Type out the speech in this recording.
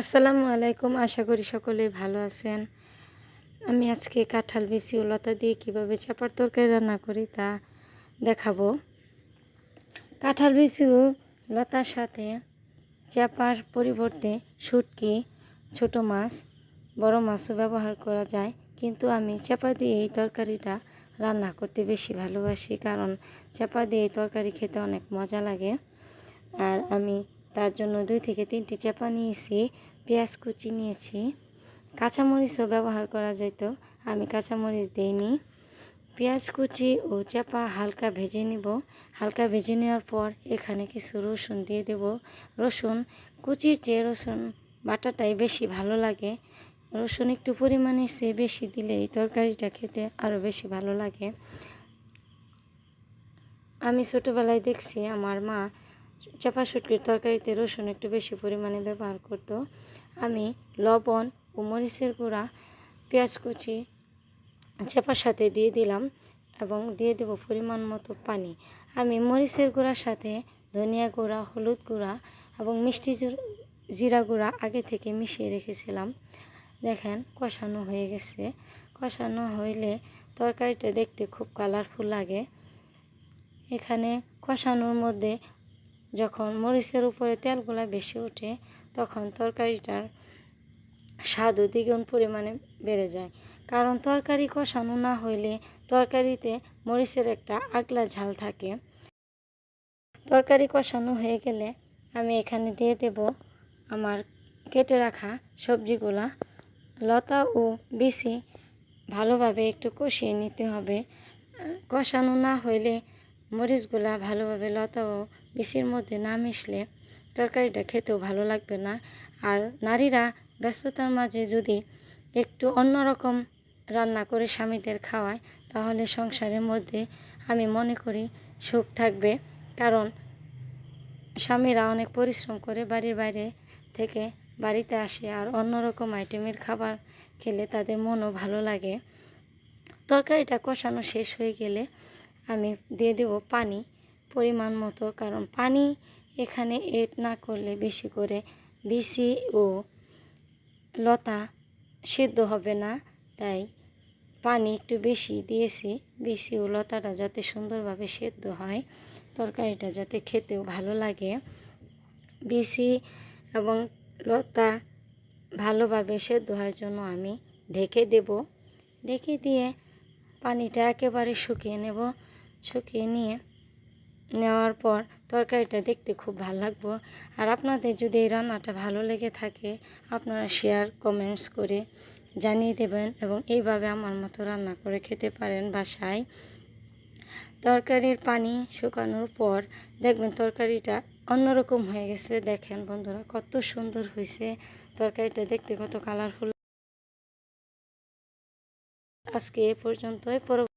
আসসালামু আলাইকুম। আশা করি সকলে ভালো আছেন। আমি আজকে কাঁঠাল বেশি লতা দিয়ে কীভাবে চাপার তরকারি রান্না করি তা দেখাবো। কাঁঠাল বেশি লতার সাথে চাপার পরিবর্তে শুটকি, ছোট মাছ, বড় মাছও ব্যবহার করা যায়। কিন্তু আমি চাপা দিয়ে এই তরকারিটা রান্না করতে বেশি ভালোবাসি কারণ চাপা দিয়ে এই তরকারি খেতে অনেক মজা লাগে। আর আমি তার জন্য দুই থেকে তিনটি চাপা নিয়েছি, পেঁয়াজ কুচি নিয়েছি। কাঁচামরিচও ব্যবহার করা যেত, আমি কাঁচামরিচ দিইনি। পেঁয়াজ কুচি ও চাপা হালকা ভেজে নিব। হালকা ভেজে নেওয়ার পর এখানে কিছু রসুন দিয়ে দেব। রসুন, কুচির চেয়ে রসুন বাটাটাই বেশি ভালো লাগে। রসুন একটু পরিমাণে চেয়ে বেশি দিলে এই তরকারিটা খেতে আরও বেশি ভালো লাগে। আমি ছোটোবেলায় দেখছি আমার মা চাপা শুটকির তরকারিতে রসুন একটু বেশি পরিমাণে ব্যবহার করত। আমি লবণ ও মরিচের গুঁড়া, পেঁয়াজ কুচি চাপার সাথে দিয়ে দিলাম এবং দিয়ে দেব পরিমাণ মতো পানি। আমি মরিচের গুঁড়ার সাথে ধনিয়া গুঁড়া, হলুদ গুঁড়া এবং মিষ্টি জিরা গুঁড়া আগে থেকে মিশিয়ে রেখেছিলাম। দেখেন কষানো হয়ে গেছে। কষানো হইলে তরকারিটা দেখতে খুব কালারফুল লাগে। এখানে কষানোর মধ্যে যখন মরিচের উপরে তেলগুলা বেশি ওঠে, তখন তরকারিটার স্বাদও দ্বিগুণ পরিমাণে বেড়ে যায়। কারণ তরকারি কষানো না হইলে তরকারিতে মরিচের একটা আগলা ঝাল থাকে। তরকারি কষানো হয়ে গেলে আমি এখানে দিয়ে দেব আমার কেটে রাখা সবজিগুলা। লতা ও বেশি ভালোভাবে একটু কষিয়ে নিতে হবে। কষানো না হইলে মরিচগুলা ভালোভাবে লতা ও বিসির মধ্যে না মিশলে তরকারিটা খেতেও ভালো লাগবে না। আর নারীরা ব্যস্ততার মাঝে যদি একটু অন্যরকম রান্না করে স্বামীদের খাওয়ায়, তাহলে সংসারের মধ্যে আমি মনে করি সুখ থাকবে। কারণ স্বামীরা অনেক পরিশ্রম করে বাড়ির বাইরে থেকে বাড়িতে আসে আর অন্যরকম আইটেমের খাবার খেলে তাদের মনও ভালো লাগে। তরকারিটা কষানো শেষ হয়ে গেলে আমি দিয়ে দেব পানি। পরিমাণ মতো, কারণ পানি এখানে এড না করলে বেশি করে বিসি ও লতা সিদ্ধ হবে না। তাই পানি একটু বেশি দিয়েছি বেশি ও লতাটা যাতে সুন্দরভাবে সেদ্ধ হয়, তরকারিটা যাতে খেতেও ভালো লাগে। বেশি এবং লতা ভালোভাবে সেদ্ধ হওয়ার জন্য আমি ঢেকে দেব। ঢেকে দিয়ে পানিটা একেবারে শুকিয়ে নেব। শুকিয়ে নিয়ে নেওয়ার পর তরকারিটা দেখতে খুব ভালো লাগবো। আর আপনাদের যদি এই রান্নাটা ভালো লেগে থাকে, আপনারা শেয়ার কমেন্টস করে জানিয়ে দেবেন এবং এইভাবে আমার মতো রান্না করে খেতে পারেন বাসায়। তরকারির পানি শুকানোর পর দেখবেন তরকারিটা অন্যরকম হয়ে গেছে। দেখেন বন্ধুরা, কত সুন্দর হয়েছে তরকারিটা, দেখতে কত কালারফুল আজকে এ পর্যন্তই, পরবর্তী